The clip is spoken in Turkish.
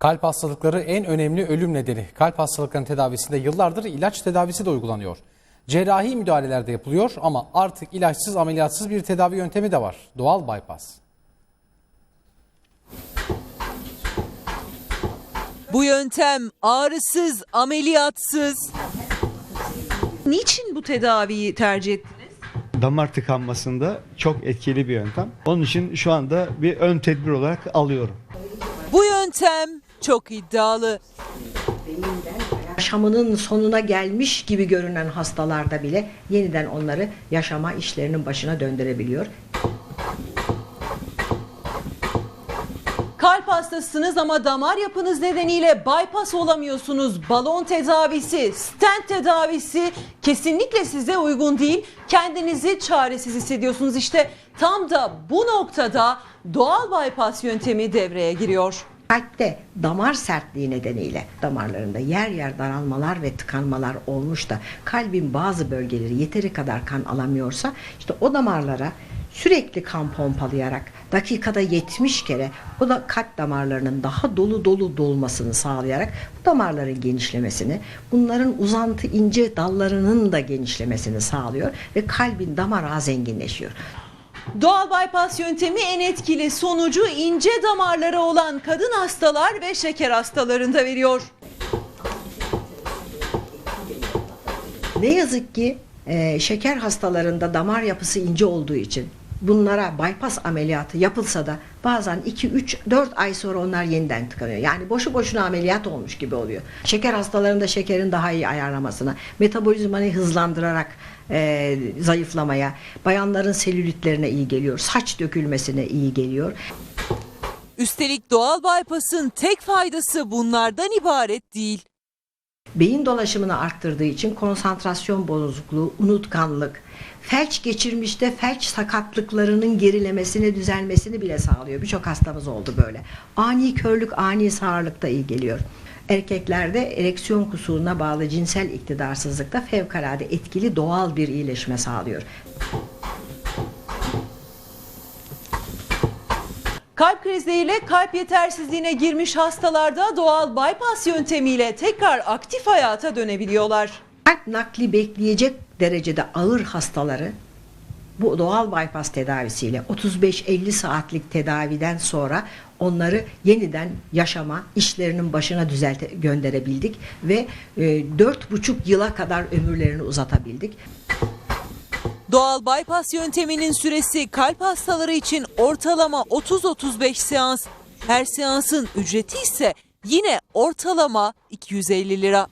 Kalp hastalıkları en önemli ölüm nedeni. Kalp hastalıklarının tedavisinde yıllardır ilaç tedavisi de uygulanıyor. Cerrahi müdahaleler de yapılıyor ama artık ilaçsız ameliyatsız bir tedavi yöntemi de var. Doğal bypass. Bu yöntem ağrısız, ameliyatsız. Niçin bu tedaviyi tercih ettiniz? damar tıkanmasında çok etkili bir yöntem. Onun için şu anda bir ön tedbir olarak alıyorum. Bu yöntem çok iddialı. yaşamının sonuna gelmiş gibi görünen hastalarda bile yeniden onları yaşama işlerinin başına döndürebiliyor. Kalp hastasınız ama damar yapınız nedeniyle bypass olamıyorsunuz. Balon tedavisi, stent tedavisi kesinlikle size uygun değil. Kendinizi çaresiz hissediyorsunuz. İşte tam da bu noktada doğal bypass yöntemi devreye giriyor. Kalpte damar sertliği nedeniyle damarlarında yer yer daralmalar ve tıkanmalar olmuş da kalbin bazı bölgeleri yeteri kadar kan alamıyorsa işte o damarlara sürekli kan pompalayarak dakikada 70 kere o da kalp damarlarının daha dolu dolu dolmasını sağlayarak bu damarların genişlemesini, bunların uzantı ince dallarının da genişlemesini sağlıyor ve kalbin damar zenginleşiyor. Doğal bypass yöntemi en etkili sonucu ince damarları olan kadın hastalar ve şeker hastalarında veriyor. Ne yazık ki e, şeker hastalarında damar yapısı ince olduğu için bunlara bypass ameliyatı yapılsa da bazen 2 3 4 ay sonra onlar yeniden tıkanıyor. Yani boşu boşuna ameliyat olmuş gibi oluyor. Şeker hastalarında şekerin daha iyi ayarlamasına, metabolizmayı hızlandırarak e, zayıflamaya, bayanların selülitlerine iyi geliyor, saç dökülmesine iyi geliyor. Üstelik doğal bypass'ın tek faydası bunlardan ibaret değil. Beyin dolaşımını arttırdığı için konsantrasyon bozukluğu, unutkanlık, felç geçirmişte felç sakatlıklarının gerilemesini, düzelmesini bile sağlıyor. Birçok hastamız oldu böyle. Ani körlük, ani sağırlıkta iyi geliyor. Erkeklerde ereksiyon kusuruna bağlı cinsel iktidarsızlıkta fevkalade etkili doğal bir iyileşme sağlıyor. Kalp krizleriyle kalp yetersizliğine girmiş hastalarda doğal bypass yöntemiyle tekrar aktif hayata dönebiliyorlar. Kalp nakli bekleyecek derecede ağır hastaları bu doğal bypass tedavisiyle 35-50 saatlik tedaviden sonra onları yeniden yaşama, işlerinin başına düzelte gönderebildik ve e, 4,5 yıla kadar ömürlerini uzatabildik. Doğal bypass yönteminin süresi kalp hastaları için ortalama 30-35 seans. Her seansın ücreti ise yine ortalama 250 lira.